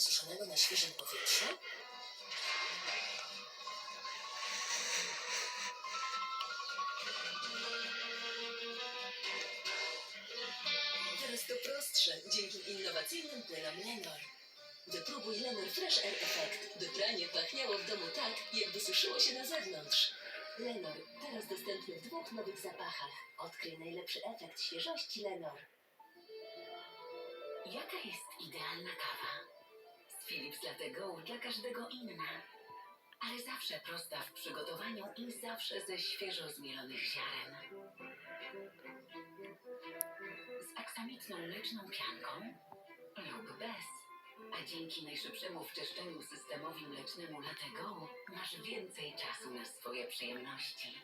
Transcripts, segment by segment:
suszonego na świeżym powietrzu? Teraz to prostsze dzięki innowacyjnym płynom Lenor. Wypróbuj Lenor Fresh Air Effect, by pranie pachniało w domu tak, jakby suszyło się na zewnątrz. Lenor, teraz dostępny w dwóch nowych zapachach. Odkryj najlepszy efekt świeżości Lenor. Jaka jest idealna kawa? Z Philips Latte Go dla każdego inna. Ale zawsze prosta w przygotowaniu i zawsze ze świeżo zmielonych ziaren. Z aksamitną mleczną pianką lub bez. A dzięki najszybszemu wczeszczeniu systemowi mlecznemu Latte Go masz więcej czasu na swoje przyjemności.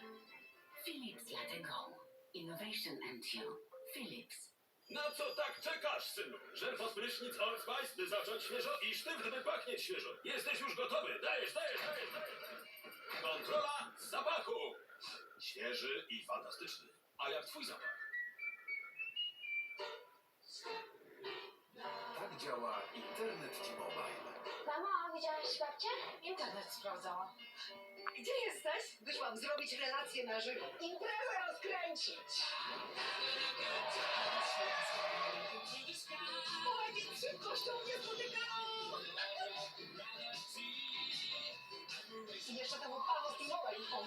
Philips Latte Go. Innovation and You. Philips. Na co tak czekasz, synu? Żel prysznic Old Spice, by zacząć świeżo i sztywny, by pachnieć świeżo. Jesteś już gotowy. Dajesz, dajesz, dajesz, dajesz. Kontrola zapachu. Świeży i fantastyczny. A jak twój zapach? Tak działa internet T-Mobile. Mamo, widziałaś babcię? Internet sprawdzała. Gdzie jesteś? Wyszłam zrobić relację na żywo. Imprezę rozkręcić.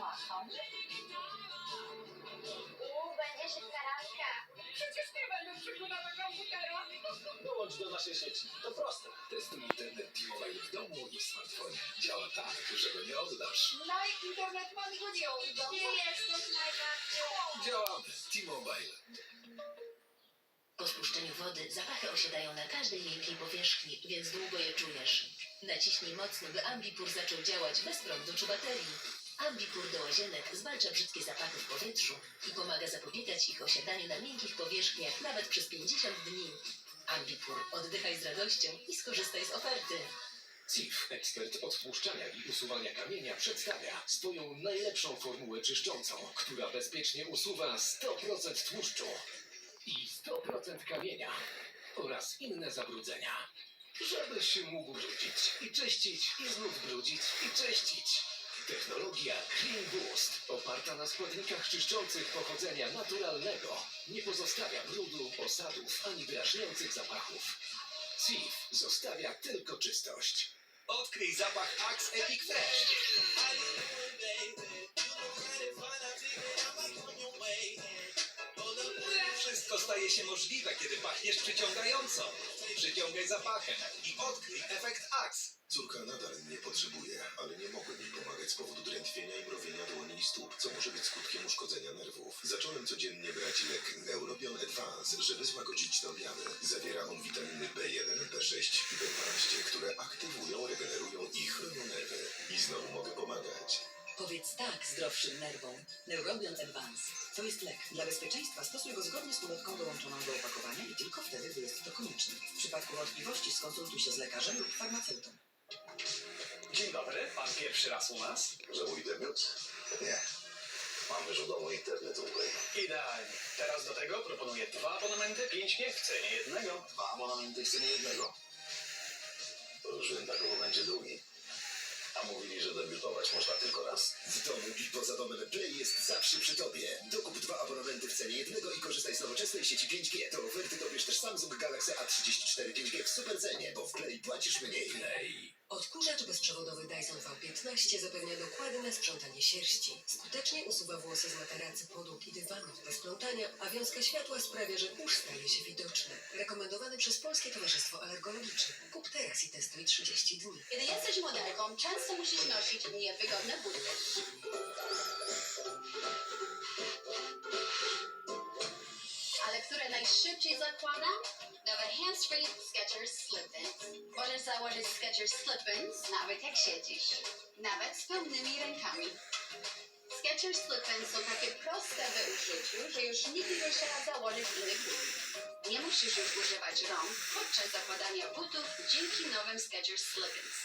Pomacham. Uuu, będzie szybka randka. Przecież nie będę przyglądała komputera. Dołącz do naszej sieci. To proste. Testuj internet T-Mobile w domu i w smartfonie. Działa tak, że go nie oddasz. No i internet pan oddał. Ty jesteś najbardziej. Działa T-Mobile. Po spuszczeniu wody zapachy osiadają na każdej miękkiej powierzchni, więc długo je czujesz. Naciśnij mocno, by Ambipur zaczął działać bez prądu czy baterii. Ambipur do łazienek zwalcza brzydkie zapachy w powietrzu i pomaga zapobiegać ich osiadaniu na miękkich powierzchniach nawet przez 50 dni. Ambipur, oddychaj z radością i skorzystaj z oferty. CIF, ekspert odtłuszczania i usuwania kamienia, przedstawia swoją najlepszą formułę czyszczącą, która bezpiecznie usuwa 100% tłuszczu i 100% kamienia oraz inne zabrudzenia. Żebyś mógł brudzić i czyścić i znów brudzić i czyścić. Technologia Clean Boost, oparta na składnikach czyszczących pochodzenia naturalnego, nie pozostawia brudu, osadów ani drażniących zapachów. CIF zostawia tylko czystość. Odkryj zapach Axe Epic Fresh. Wszystko staje się możliwe, kiedy pachniesz przyciągająco. Przyciągaj zapachem i odkryj efekt Axe. Córka nadal mnie potrzebuje, ale nie mogłem jej pomagać z powodu drętwienia i mrowienia dłoni i stóp, co może być skutkiem uszkodzenia nerwów. Zacząłem codziennie brać lek Neurobion Advance, żeby złagodzić te. Zawiera on witaminy B1, B6 i B12, które aktywują, regenerują i chronią nerwy. I znowu mogę pomagać. Powiedz tak zdrowszym nerwom. Neurobion Advance. To jest lek. Dla bezpieczeństwa stosuj go zgodnie z ulotką dołączoną do opakowania i tylko wtedy, gdy jest to konieczne. W przypadku wątpliwości skonsultuj się z lekarzem lub farmaceutą. Dzień dobry, pan pierwszy raz u nas? Że mój debiut? Nie. Mam już w domu internetowy. Idealnie. Teraz do tego proponuję dwa abonamenty 5G w cenie jednego. Dwa abonamenty w cenie jednego. Poruszyłem tak, bo będzie drugi. Mówili, że debiutować można tylko raz. W domu i poza domem Play jest zawsze przy tobie. Dwa abonamenty w cenie jednego i korzystaj z nowoczesnej sieci 5G. Do oferty dobierz też Samsung Galaxy A34 5G w super cenie, bo w Play płacisz mniej. Play. Odkurzacz bezprzewodowy Dyson V15 zapewnia dokładne sprzątanie sierści. Skutecznie usuwa włosy z materacy, podłóg i dywanów bez plątania, a wiązka światła sprawia, że kurz staje się widoczny. Rekomendowany przez Polskie Towarzystwo Alergologiczne. Kup teraz i testuj 30 dni. Kiedy jesteś modelką, często musisz nosić niewygodne buty. Które najszybciej zakładam? Nowe hands-free Skechers Slip-ins. Możesz założyć Skechers Slip-ins nawet jak siedzisz. Nawet z pełnymi rękami. Skechers Slip-ins są takie proste w użyciu, że już nigdy nie trzeba założyć innych butów. Nie musisz już używać rąk podczas zakładania butów dzięki nowym Skechers Slip-ins.